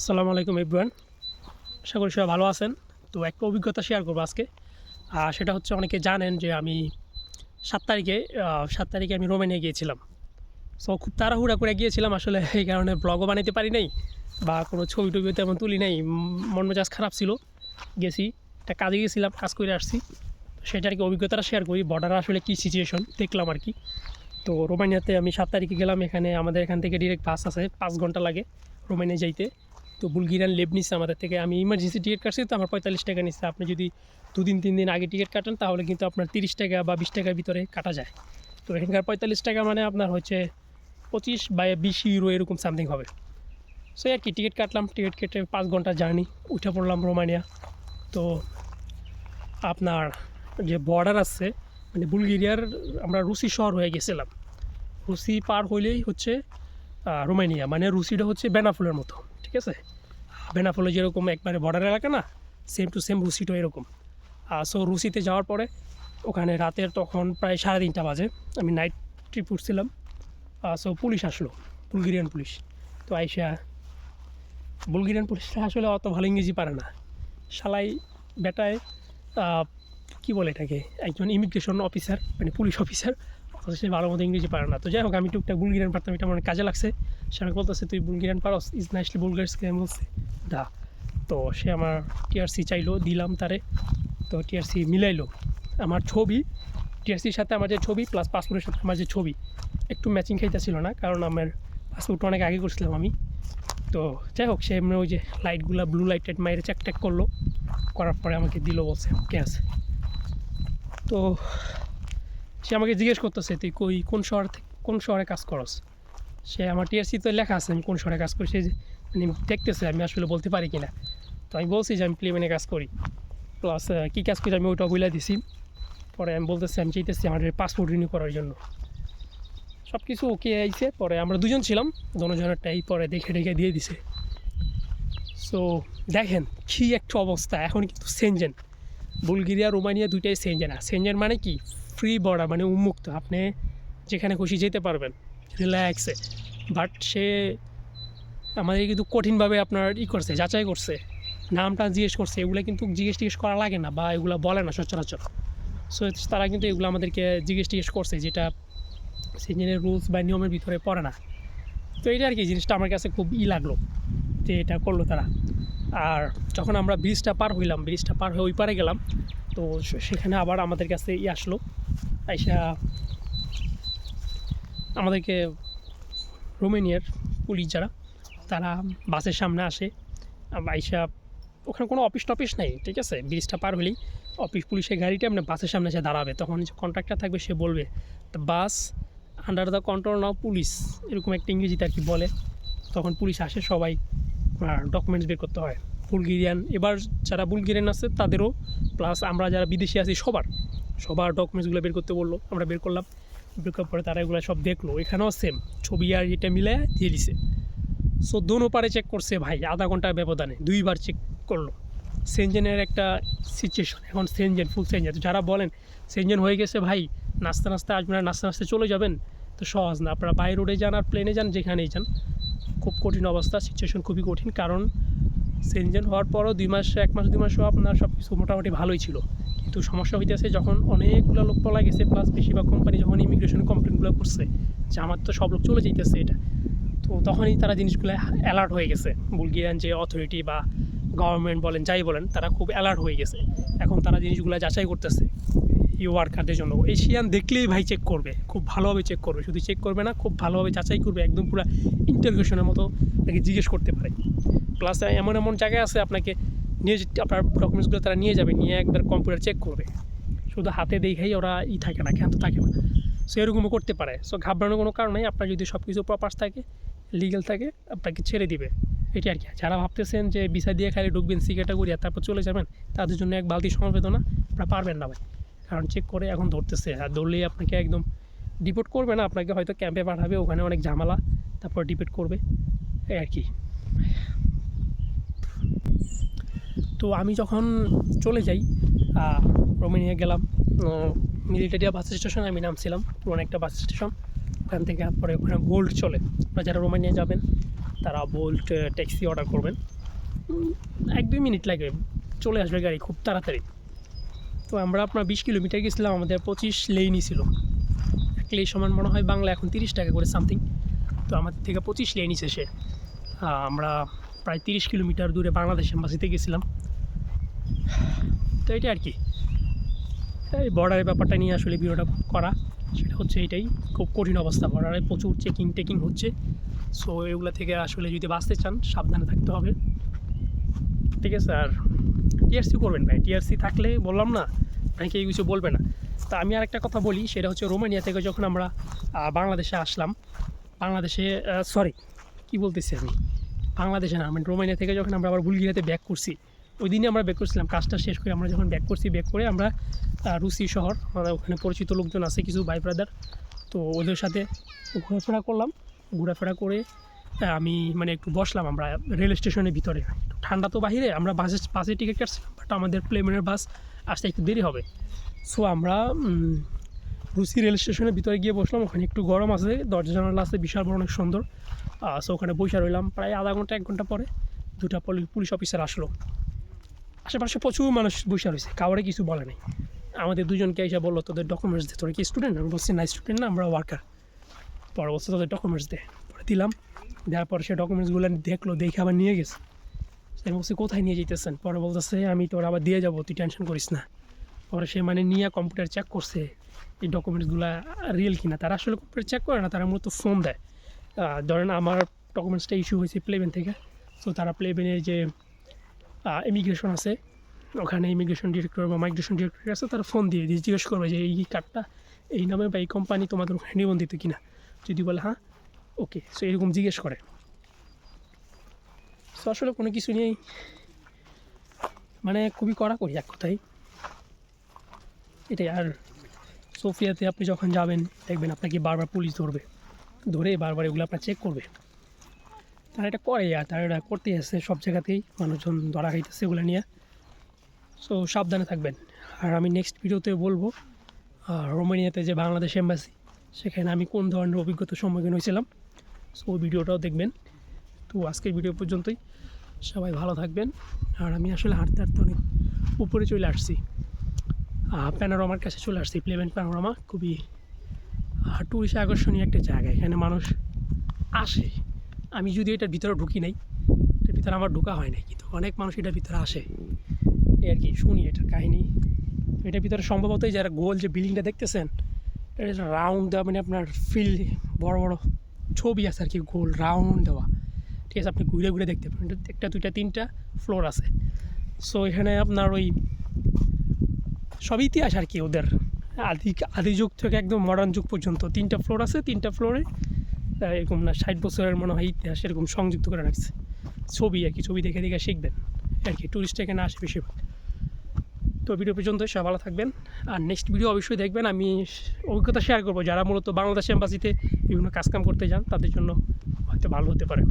আসসালামু আলাইকুম ইব্রান আশা করি সবাই ভালো আছেন। তো একটা অভিজ্ঞতা শেয়ার করব আজকে। আর সেটা হচ্ছে অনেকে জানেন যে আমি সাত তারিখে সাত তারিখে আমি রোমেনিয়া গিয়েছিলাম। সো খুব তাড়াহুড়া করে গিয়েছিলাম, আসলে এই কারণে ব্লগও বানাতে পারি নাই বা কোনো ছবি টবি তেমন তুলি নাই। মন মেজাজ খারাপ ছিল। গেছি, একটা কাজে গিয়েছিলাম কাজ করে আসছি। তো সেটা আর কি অভিজ্ঞতাটা শেয়ার করি বর্ডার আসলে কী সিচুয়েশন দেখলাম আর কি। তো রোমানিয়াতে আমি সাত তারিখে গেলাম, এখানে আমাদের এখান থেকে ডিরেক্ট বাস আছে, পাঁচ ঘণ্টা লাগে রোমানিয়া যাইতে। তো বুলগিরান লেব নিচ্ছে আমাদের থেকে। আমি ইমার্জেন্সি টিকিট কাটছি, তো আমার পঁয়তাল্লিশ টাকা নিচ্ছে আপনি যদি দুদিন, তিন দিন আগে টিকিট কাটেন, তাহলে কিন্তু আপনার তিরিশ টাকা বা বিশ টাকার ভিতরে কাটা যায়। তো এখানকার পঁয়তাল্লিশ টাকা মানে আপনার হচ্ছে পঁচিশ বা বিশ ইউরো এরকম সামথিং হবে। সো আর কি টিকিট কাটলাম। টিকিট কেটে পাঁচ ঘণ্টা জার্নি উঠে পড়লাম রোমানিয়া তো আপনার যে বর্ডার আছে মানে বুলগেরিয়ার আমরা রুসি শহর হয়ে গেছিলাম। রুসি পার হইলেই হচ্ছে রোমানিয়া মানে রুসিটা হচ্ছে বেনাফুলের মতো। ঠিক আছে? বেনাফুলে যেরকম একবারে বর্ডার এলাকা না সেম টু সেম রুসিটা এরকম। সো রুসিতে যাওয়ার পরে ওখানে রাতের তখন প্রায় সাড়ে তিনটা বাজে। আমি নাইট ট্রিপ উঠছিলাম। সো পুলিশ আসলো বুলগেরিয়ান পুলিশ। তো আইসা বুলগেরিয়ান পুলিশটা আসলে অত ভালো ইংরেজি পারে না। শালাই বেটায় কি বলে এটাকে? একজন ইমিগ্রেশন অফিসার মানে পুলিশ অফিসার সে ভালো মতো ইংরেজি পারে না। তো যাই হোক, আমি টুকটাক বুলগেরিয়ান পারতাম, এটা আমার কাজে লাগছে। সে আমাকে বলতেছে, তুই বুলগেরিয়ান পারস? ইজ নাইসলি বুলগার্সকে আমি বলছি, দা। তো সে আমার টিআরসি চাইলো, দিলাম তারে। তো টিআরসি মিলাইলো। আমার ছবি টিআরসির সাথে আমার যে ছবি প্লাস পাসপোর্টের সাথে আমার যে ছবি, একটু ম্যাচিং খাইতেছিল না, কারণ আমার পাসপোর্ট অনেক আগে করছিলাম আমি। তো যাই হোক, সে এমনি ওই যে লাইটগুলো ব্লু লাইট টাইট মাইরে চেক করল। করার পরে আমাকে দিল, বলছে আছে। তো সে আমাকে জিজ্ঞেস করতেছে, তুই কই? কোন শহর কোন শহরে কাজ করস? সে আমার টিআরসি তো লেখা আছে, আমি কোন শহরে কাজ করি? সে মানে দেখতেছে, আমি আসলে বলতে পারি কি না তো আমি বলছি যে, আমি প্লেমেনে কাজ করি। প্লাস কী কাজ করি আমি ওইটা বলে দিছি। পরে আমি বলতেছি, আমি চাইতেছি আমার পাসপোর্ট রিনিউ করার জন্য। সব কিছু ওকে আইছে, পরে আমরা দুজন ছিলাম দোনোজনেরটাই পরে দেখে ডেকে দিয়ে দিছে। সো দেখেন কী একটা অবস্থা, এখন কিন্তু সেনজেন। বুলগেরিয়া, রোমানিয়া দুইটাই সেনজেন, আর সেনজেন মানে কি? ফ্রি বর্ডার মানে উন্মুক্ত। আপনি যেখানে খুশি যেতে পারবেন রিল্যাক্সে বাট সে আমাদের কিন্তু কঠিনভাবে আপনার ই করছে, যাচাই করছে, নামটা জিজ্ঞেস করছে, এগুলো কিন্তু জিজ্ঞেস টিজ্ঞেস করা লাগে না বা এগুলো বলে না সচরাচর। সো তারা কিন্তু এগুলো আমাদেরকে জিজ্ঞেস টিজ্ঞেস করছে, যেটা সেনজেনের রুলস বা নিয়মের ভিতরে পড়ে না। তো এটা আর কি, জিনিসটা আমার কাছে খুব ই লাগল যে এটা করল তারা। আর যখন আমরা ব্রিজটা পার হইলাম ব্রিজটা পার হয়ে ওই পারে গেলাম, তো সেখানে আবার আমাদের কাছে ই আসলো। আইসা আমাদেরকে রোমেনিয়ার পুলিশ যারা, তারা বাসের সামনে আসে। আইসা ওখানে কোনো অফিস টফিস নেই, ঠিক আছে? ব্রিজটা পার হলেই অফিস পুলিশের গাড়িটা আপনার বাসের সামনে এসে দাঁড়াবে। তখন যে কন্ট্রাক্টর থাকবে, সে বলবে bus under the control now police এরকম একটা ইংরেজিতে আর কি বলে। তখন পুলিশ আসে, সবাই ডকুমেন্টস বের করতে হয়। বুলগেরিয়ান, এবার যারা বুলগেরিয়ান আছে, তাদেরও প্লাস আমরা যারা বিদেশি আছি, সবার সবার ডকুমেন্টসগুলো বের করতে বলল, আমরা বের করলাম। বের করার পরে তারা এগুলো সব দেখল। এখানেও সেম ছবি আর এটা মিলে দিয়ে দিছে। সো দোনো পারে চেক করছে, ভাই, আধা ঘণ্টার ব্যবধানে দুইবার চেক করল। সেনজেনের একটা সিচুয়েশন এখন সেনজেন ফুল সেনজেন যারা বলেন সেনজেন হয়ে গেছে, ভাই নাচতে নাচতে আসবেন আর নাচতে নাচতে চলে যাবেন? তো সহজ না, আপনারা বাই রোডে যান আর প্লেনে যান, যেখানেই যান। খুব কঠিন অবস্থা সিচুয়েশন খুবই কঠিন, কারণ সেনজেন হওয়ার পরও দুই মাস, এক মাস, দুই মাসও আপনার সব কিছু মোটামুটি ভালোই ছিল। কিন্তু সমস্যা হইতেছে যখন অনেকগুলো লোক পলা গেছে প্লাস বেশিরভাগ কোম্পানি যখন ইমিগ্রেশন কমপ্লেনগুলো করছে, যে আমার তো সব লোক চলে যাইতেছে এটা, তো তখনই তারা জিনিসগুলো অ্যালার্ট হয়ে গেছে। বুলগেরিয়ান যে অথরিটি বা গভর্নমেন্ট বলেন, যাই বলেন, তারা খুব অ্যালার্ট হয়ে গেছে। এখন তারা জিনিসগুলো যাচাই করতেছে ই ওয়ার্কারদের জন্য। এশিয়ান দেখলেই ভাই চেক করবে, খুব ভালোভাবে চেক করবে। শুধু চেক করবে না, খুব ভালোভাবে যাচাই করবে, একদম পুরো ইন্টারভিউশনের মতো আপনাকে জিজ্ঞেস করতে পারে। প্লাস এমন এমন জায়গায় আছে, আপনাকে নিয়ে আপনার ডকুমেন্টসগুলো তারা নিয়ে যাবে, নিয়ে একবার কম্পিউটার চেক করবে। শুধু হাতে দেখেই ওরা ই থাকে না ক্ষান্ত থাকে না। সো এরকমও করতে পারে। সো ঘাবড়ানোর কোনো কারণ নেই, আপনার যদি সব কিছু প্রপার্স থাকে লিগেল থাকে, আপনাকে ছেড়ে দিবে। এটি আর কি। যারা ভাবতেছেন যে ভিসা দিয়ে খালি ঢুকবেন, সিগারেটটা করিয়া তারপর চলে যাবেন, তাদের জন্য এক বালতি সমবেদনা, আপনারা পারবেন না ভাই। কারণ চেক করে এখন ধরতেছে, আর ধরলেই আপনাকে একদম ডিপোর্ট করবে না, আপনাকে হয়তো ক্যাম্পে পাঠাবে, ওখানে অনেক ঝামেলা, তারপর ডিপোর্ট করবে। এই আর কি। তো আমি যখন চলে যাই রোমেনিয়া গেলাম মিলিটারিয়া বাস স্টেশনে আমি নামছিলাম, পুরনো একটা বাস স্টেশন। ওখান থেকে পরে ওখানে গোল্ড চলে। আপনারা যারা রোমানিয়া যাবেন, তারা বোল্ট ট্যাক্সি অর্ডার করবেন। এক দুই মিনিট লাগবে চলে আসবে গাড়ি খুব তাড়াতাড়ি। তো আমরা আপনার বিশ কিলোমিটার গেছিলাম, আমাদের পঁচিশ লেনই ছিল। এক লেন সমান মনে হয় বাংলা এখন তিরিশ টাকা করে সামথিং তো আমাদের থেকে পঁচিশ লেনই শেষে। আমরা প্রায় তিরিশ কিলোমিটার দূরে বাংলাদেশ এম্বাসিতে গেছিলাম। তো এটা আর কি। এই বর্ডারের ব্যাপারটা নিয়ে আসলে ভিডিওটা করা, সেটা হচ্ছে এটাই। খুব কঠিন অবস্থা। বর্ডারে প্রচুর চেকিং টেকিং হচ্ছে। সো এগুলো থেকে আসলে যদি বাঁচতে চান, সাবধানে থাকতে হবে। ঠিক আছে? আর টিআরসি করবেন ভাই। টিআরসি থাকলে বললাম না অনেকে এই কিছু বলবে না। তা আমি আরেকটা কথা বলি, সেটা হচ্ছে রোমানিয়া থেকে যখন আমরা বাংলাদেশে আসলাম, বাংলাদেশে সরি কি বলতেছি আমি? বাংলাদেশে না মানে রোমানিয়া থেকে যখন আমরা আবার বুলগিরিয়াতে ব্যাক করছি ওই দিনে আমরা ব্যাক করছিলাম। কাজটা শেষ করে আমরা যখন ব্যাক করছি ব্যাক করে আমরা রুসি শহর আমাদের ওখানে পরিচিত লোকজন আছে, কিছু ভাই ব্রাদার তো ওদের সাথে ঘোরাফেরা করলাম। ঘোরাফেরা করে আমি মানে একটু বসলাম আমরা রেল স্টেশনের ভিতরে। ঠান্ডা তো বাহিরে, আমরা বাসে বাসে টিকিট কাটছিলাম বাট আমাদের প্লেনের বাস আসতে একটু দেরি হবে। সো আমরা রুসি রেল স্টেশনের ভিতরে গিয়ে বসলাম। ওখানে একটু গরম আছে, দরজা জানালা আছে, বিশাল বড় অনেক সুন্দর। সো ওখানে বসে রইলাম। প্রায় আধা ঘণ্টা, এক ঘণ্টা পরে দুটা পুলি- পুলিশ অফিসার আসলো। আশেপাশে প্রচুর মানুষ বসে রয়েছে, কাউরে কিছু বলে নাই। আমাদের দুজনকে এসে বলল, তোদের ডকুমেন্টস দে, তোরা কি স্টুডেন্ট আমি বলছি, না স্টুডেন্ট না, আমরা ওয়ার্কার পরে বলছে তোদের ডকুমেন্টস দে, পরে দিলাম। দেওয়ার পর সে ডকুমেন্টসগুলো দেখল, দেখে আবার নিয়ে গেছে। আমি বলছি, কোথায় নিয়ে যেতেছেন পরে বলতেছে, আমি তোর আবার দিয়ে যাব, তুই টেনশন করিস না। পরে সে মানে নিয়ে কম্পিউটার চেক করছে, এই ডকুমেন্টসগুলো রিয়েল কিনা। তারা আসলে কম্পিউটার চেক করে না, তারা মূলত ফোন দেয়। ধরেন আমার ডকুমেন্টসটা ইস্যু হয়েছে প্লেবেন থেকে। সো তারা প্লেবেনের যে ইমিগ্রেশন আছে। ওখানে ইমিগ্রেশন ডিরেক্টর বা মাইগ্রেশন ডিরেক্টর আছে, তারা ফোন দিয়ে দিয়ে জিজ্ঞেস করবে যে, এই কার্ডটা এই নামে বা এই কোম্পানি তোমাদের ওখানে নিবন্ধিত কিনা? যদি বলে হ্যাঁ। ওকে সো এরকম জিজ্ঞেস করে। সো আসলে কোনো কিছু নিয়েই মানে খুবই করা করি এক কথাই এটাই আর সোফিয়াতে আপনি যখন যাবেন, দেখবেন আপনাকে বারবার পুলিশ ধরবে। ধরে বারবার এগুলো আপনার চেক করবে। তারা এটা করে, আর তারা এটা করতেই আসছে সব জায়গাতেই, মানুষজন ধরা খাইতেছে এগুলো নিয়ে। সো সাবধানে থাকবেন। আর আমি নেক্সট ভিডিওতে বলব রোমানিয়াতে যে বাংলাদেশ এম্বাসি সেখানে আমি কোন ধরনের অভিজ্ঞতার সম্মুখীন হয়েছিলাম। সো ওই ভিডিওটাও দেখবেন। তো আজকের ভিডিও পর্যন্তই। সবাই ভালো থাকবেন। আর আমি আসলে হাঁটতে হাঁটতে অনেক উপরে চলে আসছি। প্যানোরামার কাছে চলে আসছি প্লেমেন্ট প্যানোরামা খুবই টুরিস্ট আকর্ষণীয় একটা জায়গা। এখানে মানুষ আসে। আমি যদি এটার ভিতরে ঢুকি নাই, এটার ভিতরে আমার ঢোকা হয় নাই, কিন্তু অনেক মানুষ এটার ভিতরে আসে। এই আর কি, শুনি এটার কাহিনী। এটার ভিতরে সম্ভবত যারা গোল যে বিল্ডিংটা দেখতেছেন এটা রাউন্ড দেওয়া মানে আপনার ফিল বড় বড় ছবি আছে আর কি, গোল রাউন্ড দেওয়া। ঠিক আছে, আপনি ঘুরে ঘুরে দেখতে পারেন। একটা, দুইটা, তিনটা ফ্লোর আছে। সো এখানে আপনার ওই সব ইতিহাস আর কি ওদের। আদি আদি যুগ থেকে একদম মডার্ন যুগ পর্যন্ত তিনটা ফ্লোর আছে, তিনটা ফ্লোরে এরকম না, ষাট বছরের মনে হয় ইতিহাস এরকম সংযুক্ত করে রাখছে। ছবি আর কি, ছবি দেখে দেখে শিখবেন। আর কি টুরিস্ট এখানে আসে বেশিরভাগ। তো ভিডিও পর্যন্ত সব ভালো থাকবেন। আর নেক্সট ভিডিও অবশ্যই দেখবেন। আমি অভিজ্ঞতা শেয়ার করব। যারা মূলত বাংলাদেশ এম্বাসিতে বিভিন্ন কাজকাম করতে যান, তাদের জন্য হয়তো ভালো হতে পারে।